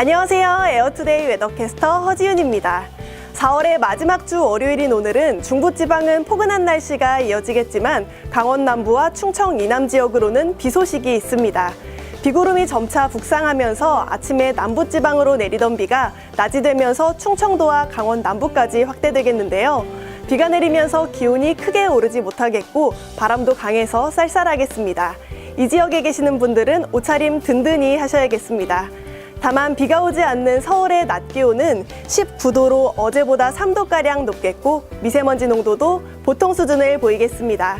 안녕하세요. 에어투데이 웨더캐스터 허지윤입니다. 4월의 마지막 주 월요일인 오늘은 중부지방은 포근한 날씨가 이어지겠지만 강원 남부와 충청 이남 지역으로는 비 소식이 있습니다. 비구름이 점차 북상하면서 아침에 남부지방으로 내리던 비가 낮이 되면서 충청도와 강원 남부까지 확대되겠는데요. 비가 내리면서 기온이 크게 오르지 못하겠고 바람도 강해서 쌀쌀하겠습니다. 이 지역에 계시는 분들은 옷차림 든든히 하셔야겠습니다. 다만 비가 오지 않는 서울의 낮 기온은 19도로 어제보다 3도가량 높겠고 미세먼지 농도도 보통 수준을 보이겠습니다.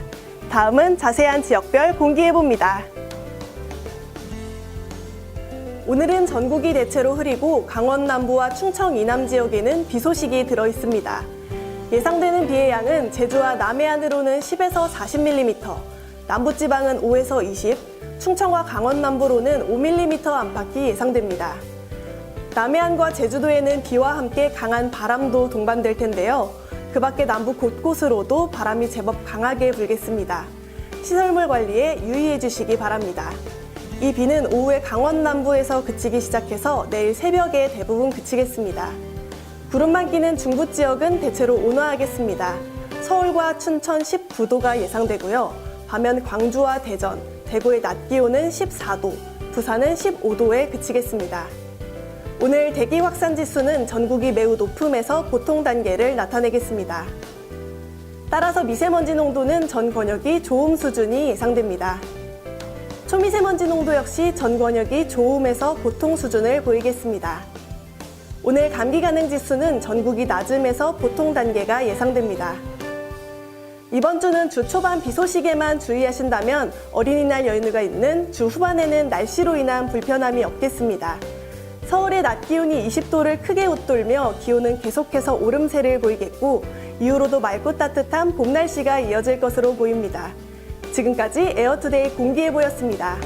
다음은 자세한 지역별 공기해봅니다. 오늘은 전국이 대체로 흐리고 강원 남부와 충청 이남 지역에는 비 소식이 들어 있습니다. 예상되는 비의 양은 제주와 남해안으로는 10에서 40mm, 남부지방은 5에서 20, 충청과 강원 남부로는 5mm 안팎이 예상됩니다. 남해안과 제주도에는 비와 함께 강한 바람도 동반될 텐데요. 그 밖에 남부 곳곳으로도 바람이 제법 강하게 불겠습니다. 시설물 관리에 유의해 주시기 바랍니다. 이 비는 오후에 강원 남부에서 그치기 시작해서 내일 새벽에 대부분 그치겠습니다. 구름만 끼는 중부 지역은 대체로 온화하겠습니다. 서울과 춘천 19도가 예상되고요. 반면 광주와 대전, 대구의 낮 기온은 14도, 부산은 15도에 그치겠습니다. 오늘 대기 확산 지수는 전국이 매우 높음에서 보통 단계를 나타내겠습니다. 따라서 미세먼지 농도는 전 권역이 좋음 수준이 예상됩니다. 초미세먼지 농도 역시 전 권역이 좋음에서 보통 수준을 보이겠습니다. 오늘 감기 가능 지수는 전국이 낮음에서 보통 단계가 예상됩니다. 이번 주는 주 초반 비 소식에만 주의하신다면 어린이날 연휴가 있는 주 후반에는 날씨로 인한 불편함이 없겠습니다. 서울의 낮 기온이 20도를 크게 웃돌며 기온은 계속해서 오름세를 보이겠고 이후로도 맑고 따뜻한 봄 날씨가 이어질 것으로 보입니다. 지금까지 에어투데이 공기예보였습니다.